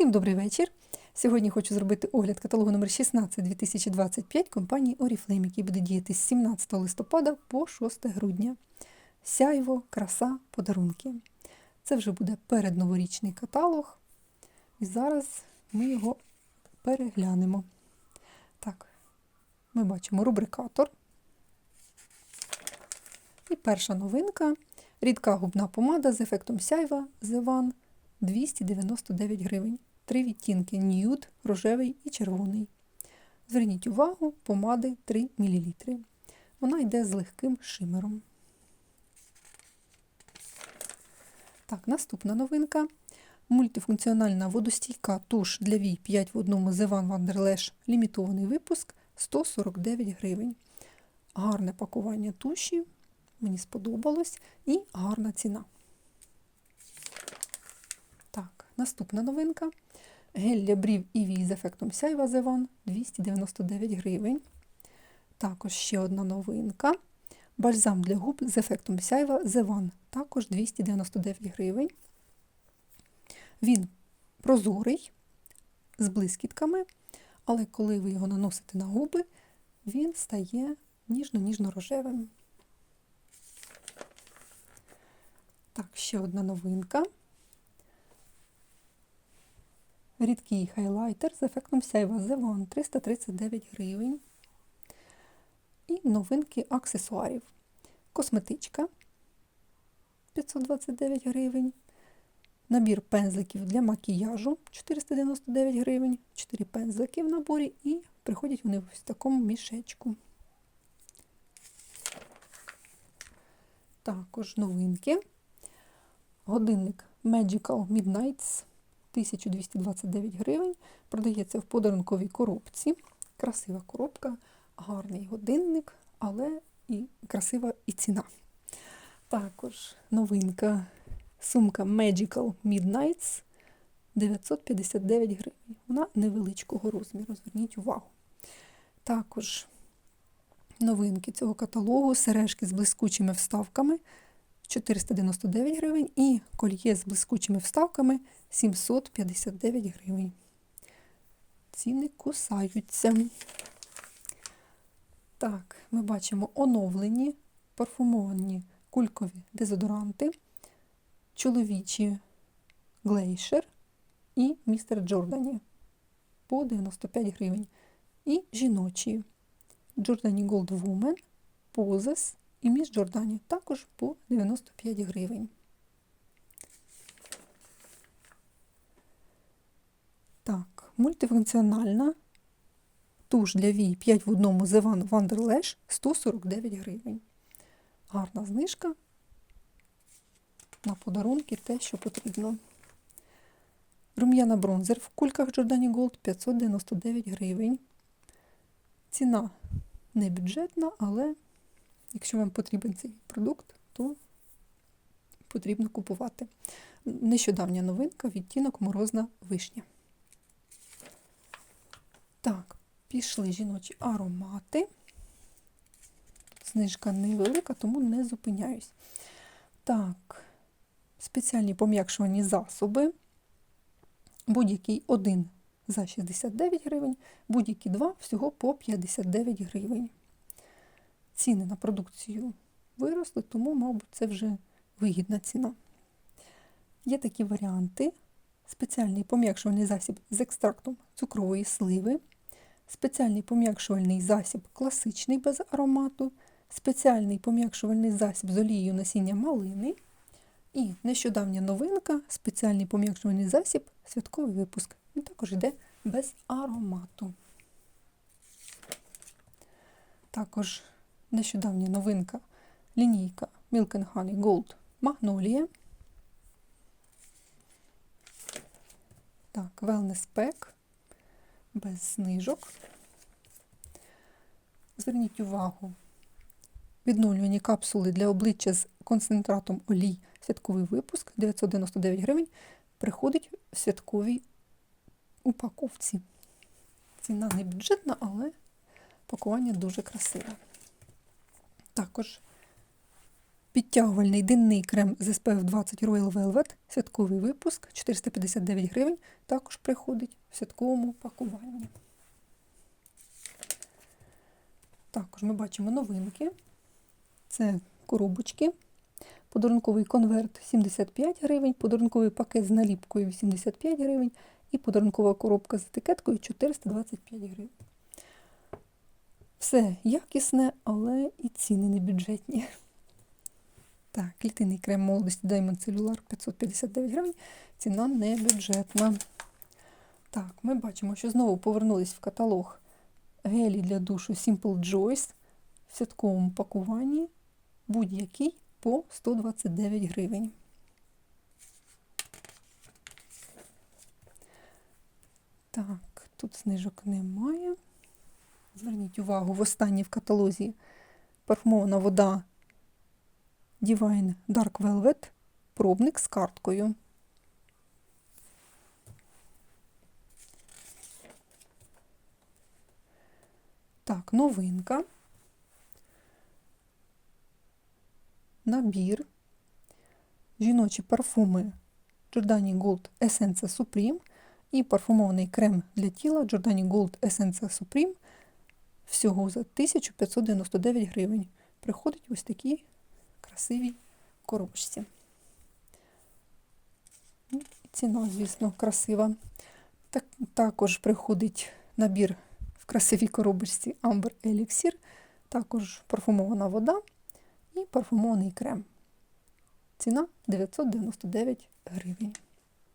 Всім добрий вечір. Сьогодні хочу зробити огляд каталогу номер 16 2025 компанії Oriflame, який буде діяти з 17 листопада по 6 грудня. Сяйво, краса, подарунки. Це вже буде передноворічний каталог. І зараз ми його переглянемо. Так, ми бачимо рубрикатор. І перша новинка рідка губна помада з ефектом сяйва The One 299 гривень. Три відтінки нюд, рожевий і червоний. Зверніть увагу, помади 3 мл. Вона йде з легким шимером. Так, наступна новинка. Мультифункціональна водостійка туш для вій 5 в одному The Van Wanderlash лімітований випуск 149 гривень. Гарне пакування туші, мені сподобалось, і гарна ціна. Так, наступна новинка. Гель для брів і вій з ефектом сяйва One 299 гривень. Також ще одна новинка. Бальзам для губ з ефектом сяйва The також 299 гривень. Він прозорий, з блискітками, але коли ви його наносите на губи, він стає ніжно-ніжно-рожевим. Так, ще одна новинка. Рідкий хайлайтер з ефектом сяйва The One 339 гривень. І новинки аксесуарів. Косметичка 529 гривень. Набір пензликів для макіяжу 499 гривень. 4 пензлики в наборі і приходять вони в ось такому мішечку. Також новинки. Годинник Magical Midnights 1229 гривень. Продається в подарунковій коробці. Красива коробка, гарний годинник, але і красива і ціна. Також новинка сумка Magical Midnights 959 гривень. Вона невеличкого розміру, зверніть увагу. Також новинки цього каталогу сережки з блискучими вставками 499 гривень і кольє з блискучими вставками 759 гривень. Ціни кусаються. Так, ми бачимо оновлені парфумовані кулькові дезодоранти, чоловічі глейшер і містер Джордані по 95 гривень. І жіночі Джордані Woman, Poses і міс Джордані також по 95 гривень. Так, мультифункціональна туш для вій 5 в одному The Van Wanderlash 149 гривень. Гарна знижка. На подарунки те, що потрібно. Рум'яна бронзер в кульках Giordani Gold 599 гривень. Ціна не бюджетна, але якщо вам потрібен цей продукт, то потрібно купувати. Нещодавня новинка відтінок морозна вишня. Так, пішли жіночі аромати. Знижка невелика, тому не зупиняюсь. Так, спеціальні пом'якшувальні засоби. Будь-який один за 69 гривень, будь-які два всього по 59 гривень. Ціни на продукцію виросли, тому, мабуть, це вже вигідна ціна. Є такі варіанти: спеціальний пом'якшувальний засіб з екстрактом цукрової сливи, спеціальний пом'якшувальний засіб класичний без аромату, спеціальний пом'якшувальний засіб з олією насіння малини. І нещодавня новинка спеціальний пом'якшувальний засіб, святковий випуск. Він також йде без аромату. Також нещодавня новинка лінійка Milk Honey Gold Magnolia. Так, Wellness Pack без знижок. Зверніть увагу, відновлювані капсули для обличчя з концентратом олій, святковий випуск 999 гривень, приходить в святковій упаковці. Ціна не бюджетна, але пакування дуже красиве. Також Підтягувальний денний крем з SPF 20 Royal Velvet, святковий випуск 459 гривень, також приходить в святковому пакуванні. Також ми бачимо новинки. Це коробочки, подарунковий конверт 75 гривень, подарунковий пакет з наліпкою 85 гривень і подарункова коробка з етикеткою 425 гривень. Все якісне, але і ціни не бюджетні. Так, клітинний крем молодості Diamond Cellular 559 гривень. Ціна не бюджетна. Так, ми бачимо, що знову повернулись в каталог гелі для душу Simple Joyce в святковому пакуванні. Будь-який по 129 гривень. Так, тут знижок немає. Зверніть увагу, в останній в каталозі парфумована вода Divine Dark Velvet, пробник з карткою. Так, новинка. Набір. Жіночі парфуми Giordani Gold Essence Supreme і парфумований крем для тіла Giordani Gold Essence Supreme всього за 1599 гривень. Приходить ось такі красивій коробочці. Ну, ціна, звісно, красива. Так, Також приходить набір в красивій коробочці Amber Elixir, також парфумована вода і парфумований крем. Ціна 999 гривень.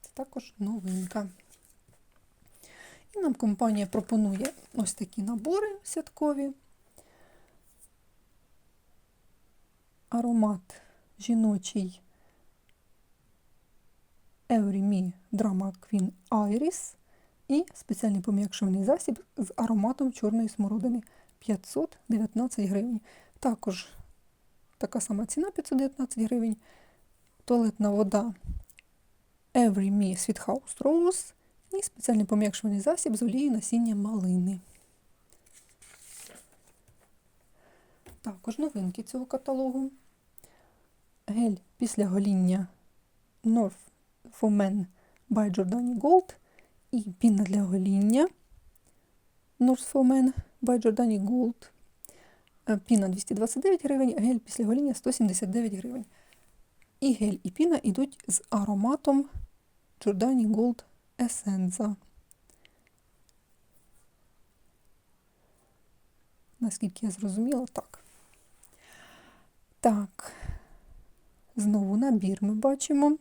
Це також новинка. Нам компанія пропонує ось такі набори святкові. аромат жіночий Every Me Drama Queen Iris і спеціальний пом'якшувальний засіб з ароматом чорної смородини 519 гривень. Також така сама ціна 519 гривень. Туалетна вода Every Me Sweet House Rose і спеціальний пом'якшувальний засіб з олією насіння малини. Також новинки цього каталогу. Гель після гоління North for Men by Giordani Gold і піна для гоління North for Men by Giordani Gold. Е, піна 229 гривень, гель після гоління 179 гривень. І гель і піна йдуть з ароматом Giordani Gold Essenza. Наскільки я зрозуміла, так. Так, знову набір ми бачимо.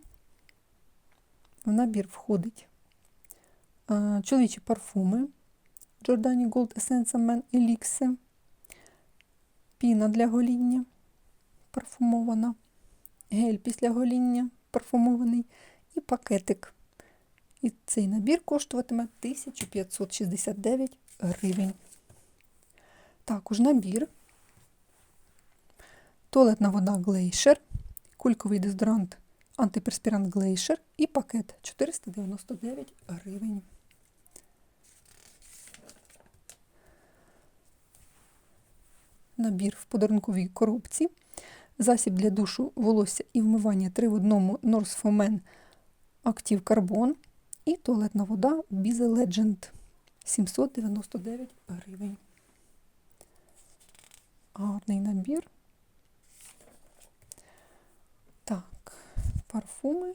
В набір входить чоловічі парфуми Giordani Gold Essence Man Elixir, піна для гоління парфумована, гель після гоління парфумований і пакетик. І цей набір коштуватиме 1569 гривень. Також набір туалетна вода Glacier, кульковий дезодорант антиперспірант Glacier і пакет 499 гривень. Набір в подарунковій коробці. Засіб для душу волосся і вмивання 3 в одному North for Men Active Carbon і туалетна вода Bize Legend 799 гривень. Гарний набір. Так, парфуми.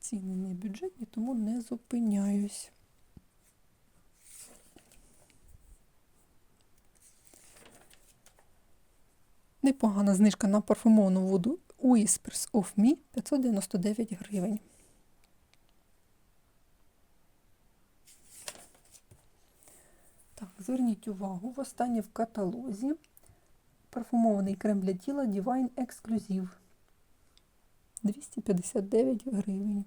Ціни не бюджетні, тому не зупиняюсь. Непогана знижка на парфумовану воду Whispers of Me 599 гривень. Так, зверніть увагу, в останнє в каталозі парфумований крем для тіла Divine Exclusive 259 гривень.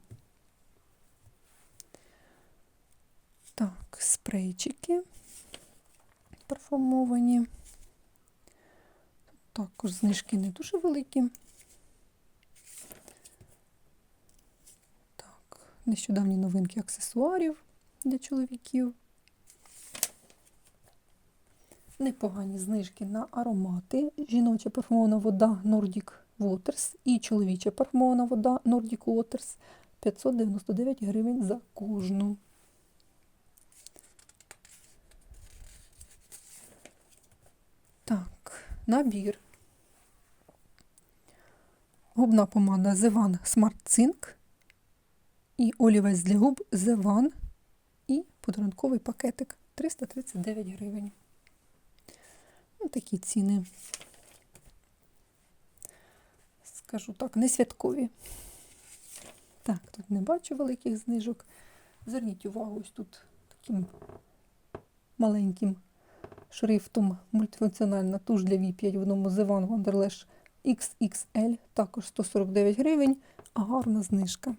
Так, спрейчики парфумовані. Також знижки не дуже великі. Нещодавні новинки аксесуарів для чоловіків. Непогані знижки на аромати. Жіноча парфумована вода Nordic Waters і чоловіча парфумована вода Nordic Waters 599 гривень за кожну. Так, набір. Губна помада Zevan Smart Zinc і олівець для губ Zevan і подарунковий пакетик 339 гривень. Ну, такі ціни. Скажу так, не святкові. Так, тут не бачу великих знижок. Зверніть увагу, ось тут таким маленьким шрифтом мультифункціональна туш для V5 в одному The Van Wanderlash XXL, також 149 гривень, а гарна знижка.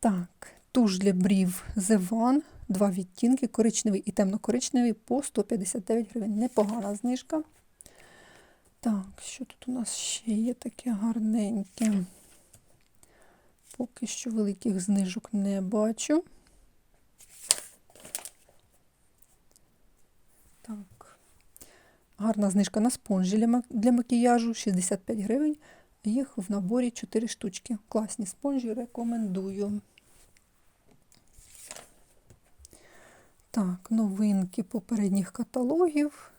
Так, туш для брів The Van, два відтінки, коричневий і темно-коричневий по 159 гривень. Непогана знижка. Так, що тут у нас ще є таке гарненьке? Поки що великих знижок не бачу. Так. Гарна знижка на спонжі для макіяжу 65 гривень. Їх в наборі 4 штучки. Класні спонжі, рекомендую. Так, новинки попередніх каталогів.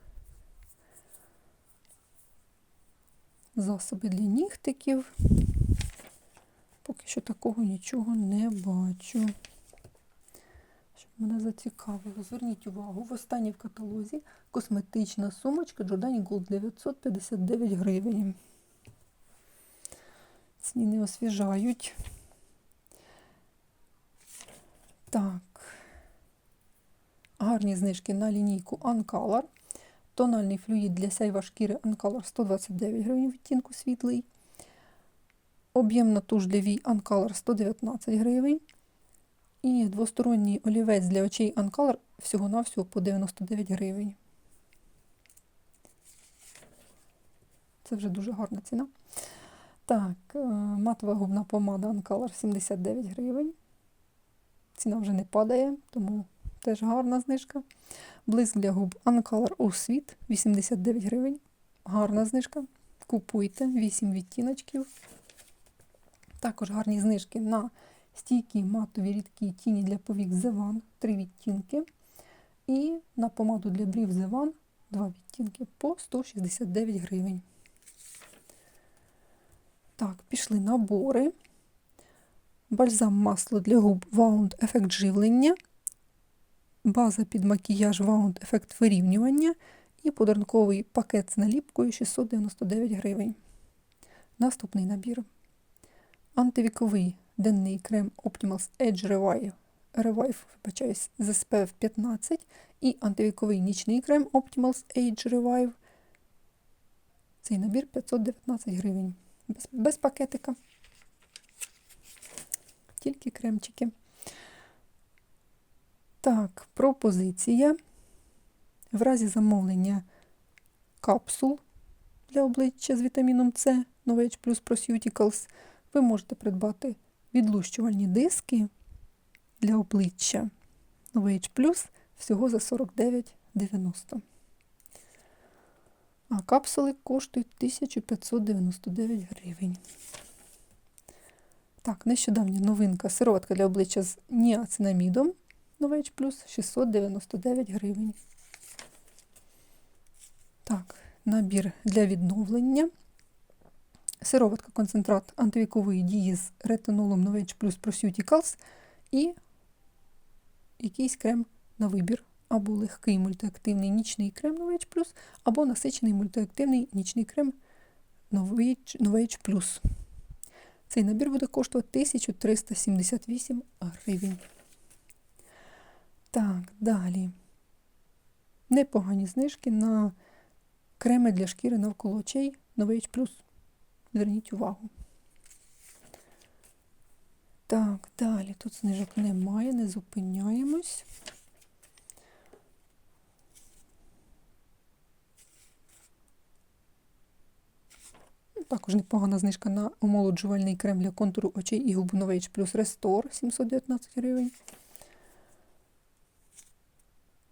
Засоби для нігтиків. Поки що такого нічого не бачу. Щоб мене зацікавило. Зверніть увагу, в останній в каталозі косметична сумочка Giordani Gold 959 гривень. Ціни освіжають. Так. Гарні знижки на лінійку Uncolor. Тональний флюїд для сяйва шкіри Uncolor 129 гривень відтінку світлий. Об'ємна туш для вій Uncolor 119 гривень. І двосторонній олівець для очей Uncolor всього-навсього по 99 гривень. Це вже дуже гарна ціна. Так, е, матова губна помада Uncolor 79 гривень. Ціна вже не падає, тому теж гарна знижка. Блиск для губ Uncolor Osweet 89 гривень. Гарна знижка. Купуйте 8 відтіночків. Також гарні знижки на стійкі матові рідкі тіні для повік Zevan 3 відтінки. І на помаду для брів Zevan 2 відтінки по 169 гривень. Так, пішли набори. Бальзам масло для губ Wound ефект живлення. База під макіяж Wound ефект вирівнювання. І подарунковий пакет з наліпкою 699 гривень. Наступний набір. Антивіковий денний крем Optimals Edge Revive, Revive вибачаюсь, з SPF 15 і антивіковий нічний крем Optimals Age Revive. Цей набір 519 гривень. Без, без пакетика. Тільки кремчики. Так, пропозиція. В разі замовлення капсул для обличчя з вітаміном С Novage Plus Proceuticals ви можете придбати відлущувальні диски для обличчя Novage Plus всього за 49,90. А капсули коштують 1599 гривень. Так, нещодавня новинка сироватка для обличчя з ніацинамідом Novage Plus 699 гривень. Так, набір для відновлення. Сироватка концентрат антивікової дії з ретинолом Novage Plus Proceuticals і якийсь крем на вибір. Або легкий мультиактивний нічний крем Novage Plus, або насичений мультиактивний нічний крем Novage Plus. Цей набір буде коштувати 1378 гривень. Так, далі. Непогані знижки на креми для шкіри навколо очей Novage Plus. Зверніть увагу. Так, далі тут знижок немає, не зупиняємось. Ну, Також непогана знижка на омолоджувальний крем для контуру очей і губ Novage Plus Restore 719 гривень.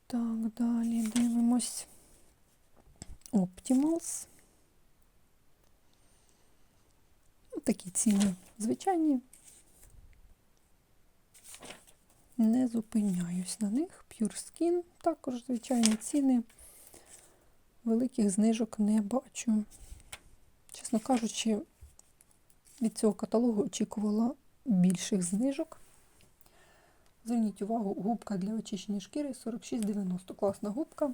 Так, далі дивимось. Optimals. Ну, Такі ціни звичайні. Не зупиняюсь на них. Pure Skin, також звичайні ціни. Великих знижок не бачу. Чесно кажучи, від цього каталогу очікувала більших знижок. Зверніть увагу, губка для очищення шкіри 46,90. Класна губка.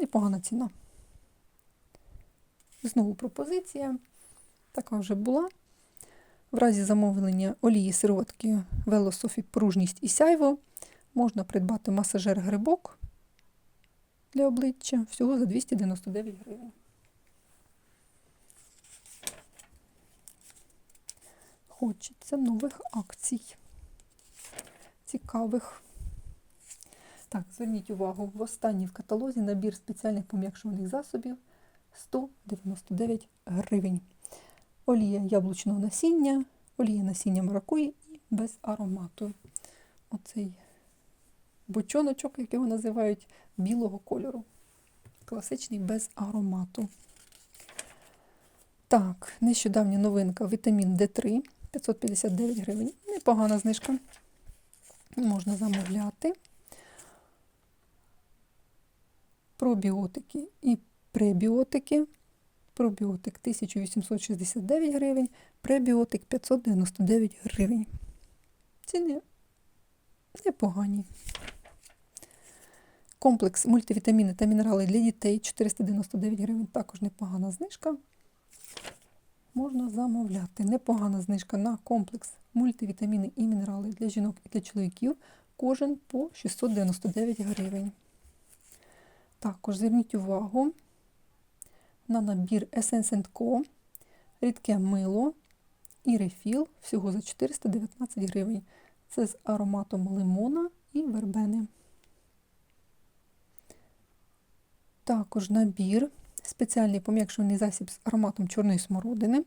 Непогана ціна. Знову пропозиція. Така вже була. В разі замовлення олії сироватки Велософі пружність і сяйво можна придбати масажер грибок для обличчя всього за 299 гривень. Хочеться нових акцій. Цікавих. Так, зверніть увагу, в останній в каталозі набір спеціальних пом'якшувальних засобів 199 гривень. Олія яблучного насіння, олія насіння маракуї і без аромату. Оцей бочоночок, як його називають, білого кольору. Класичний без аромату. Так, нещодавня новинка вітамін D3 559 гривень. Непогана знижка. Можна замовляти. Пробіотики і пребіотики. Пробіотик 1869 гривень, пребіотик 599 гривень. Ціни непогані. Комплекс мультивітаміни та мінерали для дітей 499 гривень. Також непогана знижка. Можна замовляти. Непогана знижка на комплекс мультивітаміни і мінерали для жінок і для чоловіків. Кожен по 699 гривень. Також зверніть увагу на набір Essence Co. Рідке мило і рефіл всього за 419 гривень. Це з ароматом лимона і вербени. Також набір, спеціальний пом'якшувальний засіб з ароматом чорної смородини,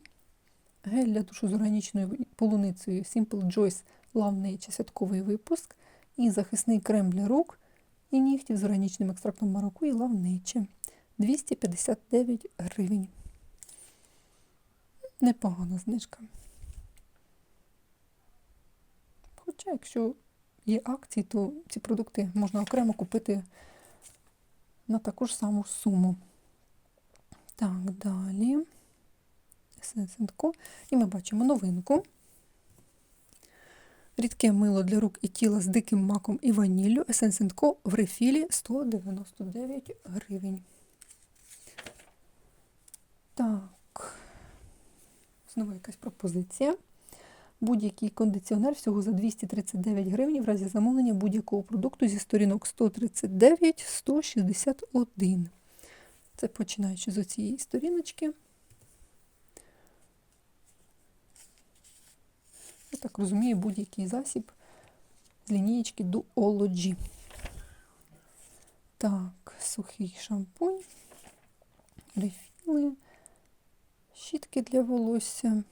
гель для душу з органічною полуницею Simple Joyce Love Nature святковий випуск і захисний крем для рук і нігтів з органічним екстрактом мараку і Nature. 259 гривень. Непогана знижка. Хоча, якщо є акції, то ці продукти можна окремо купити на таку ж саму суму. Так, далі. Essence.co. І ми бачимо новинку. Рідке мило для рук і тіла з диким маком і ваніллю. Essence.co в рефілі 199 гривень. Так, знову якась пропозиція. Будь-який кондиціонер всього за 239 гривень в разі замовлення будь-якого продукту зі сторінок 139-161. Це починаючи з цієї сторіночки. Я так розумію, будь-який засіб з лінієчки Duology. Так, сухий шампунь, рефіли щітки для волосся.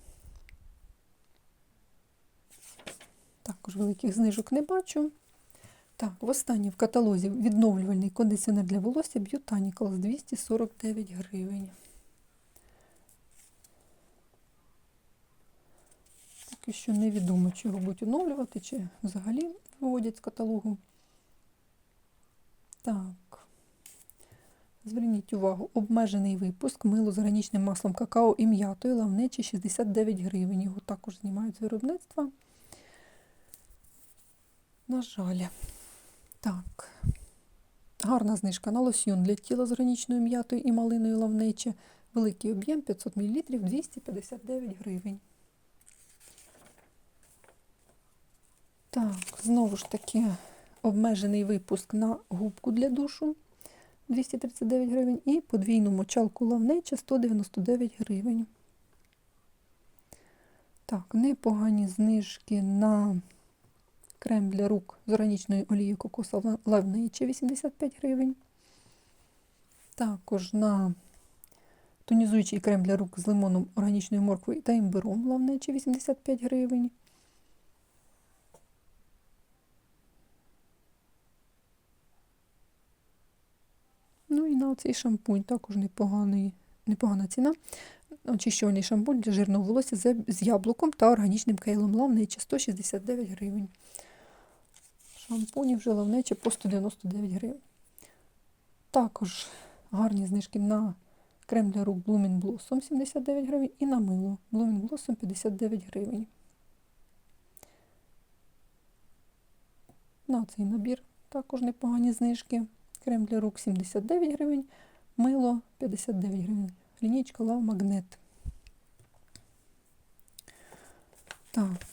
Також великих знижок не бачу. Так, в останній в каталозі відновлювальний кондиціонер для волосся Botanical 249 гривень. Поки що невідомо, чи його будуть оновлювати, чи взагалі виводять з каталогу. Так. Зверніть увагу, обмежений випуск мило з органічним маслом какао і м'ятою лавнечі 69 гривень. Його також знімають з виробництва. На жаль. Так. Гарна знижка на лосьйон для тіла з органічною м'ятою і малиною лавнечі. Великий об'єм 500 мл 259 гривень. Так, знову ж таки, обмежений випуск на губку для душу. 239 гривень і подвійну мочалку лавнеча 199 гривень. Так, непогані знижки на крем для рук з органічною олією кокоса лавнеча 85 гривень. Також на тонізуючий крем для рук з лимоном органічною морквою та імбиром лавнеча 85 гривень. Ну і на цей шампунь також непоганий, непогана ціна. Очищувальний шампунь для жирного волосся з, яблуком та органічним кейлом лавнече 169 гривень. Шампуні вже лавнече по 199 гривень. Також гарні знижки на крем для рук Blooming Blossom 79 гривень і на мило Blooming Blossom 59 гривень. На цей набір також непогані знижки. Крем для рук 79 гривень, мило 59 гривень. Лінійка Love Magnet. Так,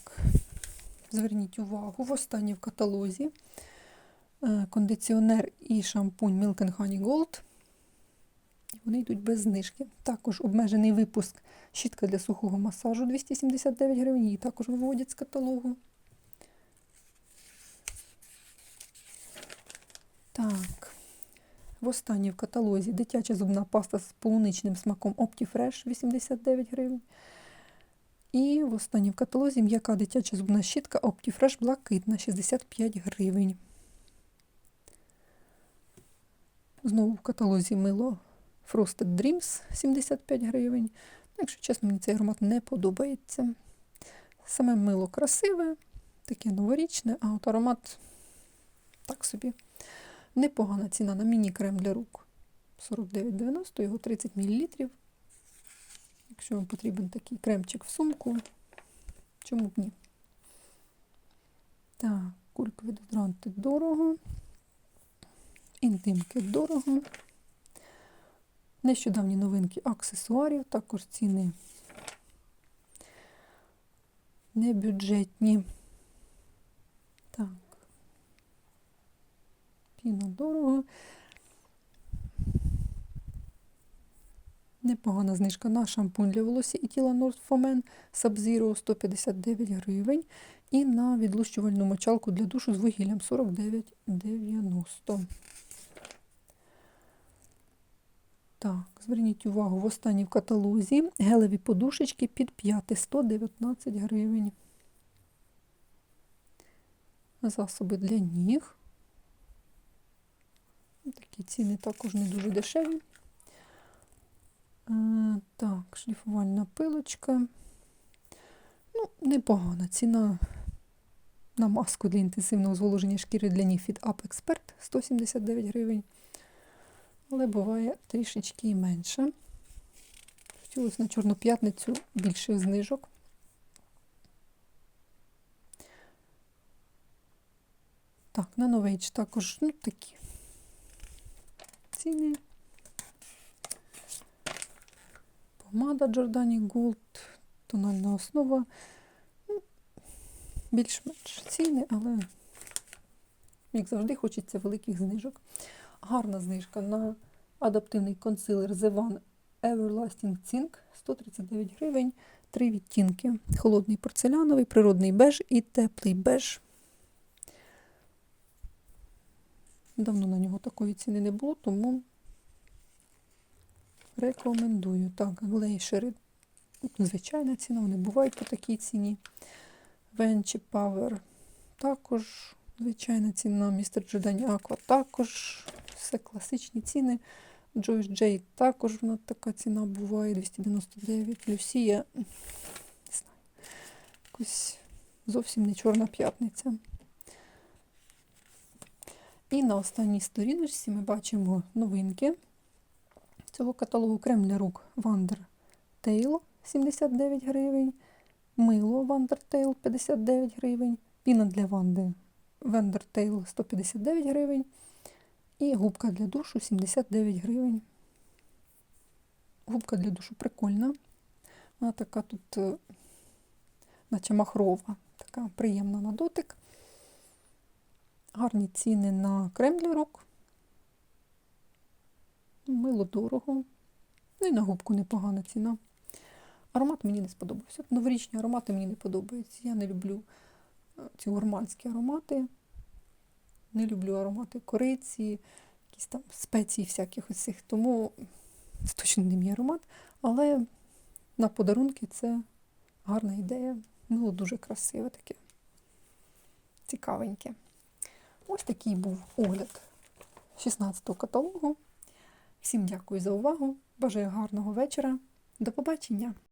зверніть увагу, в останній в каталозі е, кондиціонер і шампунь Milk and Honey Gold. Вони йдуть без знижки. Також обмежений випуск щітка для сухого масажу 279 гривень. Її також виводять з каталогу. Так. В останній в каталозі дитяча зубна паста з полуничним смаком Optifresh 89 гривень. І в останній в каталозі м'яка дитяча зубна щітка Optifresh блакитна 65 гривень. Знову в каталозі мило Frosted Dreams 75 гривень. Ну, Якщо чесно, мені цей аромат не подобається. Саме мило красиве, таке новорічне, а от аромат так собі. Непогана ціна на міні-крем для рук. 49,90, його 30 мл. Якщо вам потрібен такий кремчик в сумку, чому б ні? Так, кулькові дезодоранти дорого. Інтимки дорого. Нещодавні новинки аксесуарів, також ціни небюджетні. Так. Піна дорого. Непогана знижка на шампунь для волосся і тіла North Fomen Sub-Zero 159 гривень. І на відлущувальну мочалку для душу з вугіллям 49,90. Так, зверніть увагу, в останній в каталозі гелеві подушечки під 5 119 гривень. Засоби для ніг. Такі ціни також не дуже дешеві. Е, так, шліфувальна пилочка. Ну, непогана ціна на маску для інтенсивного зволоження шкіри для ніг від Up Expert 179 гривень. Але буває трішечки і менше. Хотілося на Чорну п'ятницю більше знижок. Так, на Новейдж також ну, такі ціни. Помада Giordani Gold, тональна основа. Ну, Більш-менш ціни, але, як завжди, хочеться великих знижок. Гарна знижка на адаптивний консилер The One Everlasting Zinc 139 гривень, три відтінки. Холодний порцеляновий, природний беж і теплий беж. Давно на нього такої ціни не було, тому рекомендую. Так, глейшери. Звичайна ціна, вони бувають по такій ціні. Венчі Power також звичайна ціна. Містер Джордані Aqua також. Все класичні ціни. Joyce J також вона така ціна буває. 299. Люсія, не знаю, якось зовсім не чорна п'ятниця. І на останній сторіночці ми бачимо новинки цього каталогу крем для рук Wander Tail 79 гривень, мило Wander Tail 59 гривень, піна для ванди Wander Tail 159 гривень і губка для душу 79 гривень. Губка для душу прикольна. Вона така тут, е, наче махрова, така приємна на дотик. Гарні ціни на крем рук. Мило дорого. Ну і на губку непогана ціна. Аромат мені не сподобався. Новорічні аромати мені не подобаються. Я не люблю е, ці гурманські аромати. Не люблю аромати кориці, якісь там спеції всяких ось цих. Тому це точно не мій аромат. Але на подарунки це гарна ідея. Мило дуже красиве таке. Цікавеньке. Ось такий був огляд 16-го каталогу. Всім дякую за увагу. Бажаю гарного вечора. До побачення!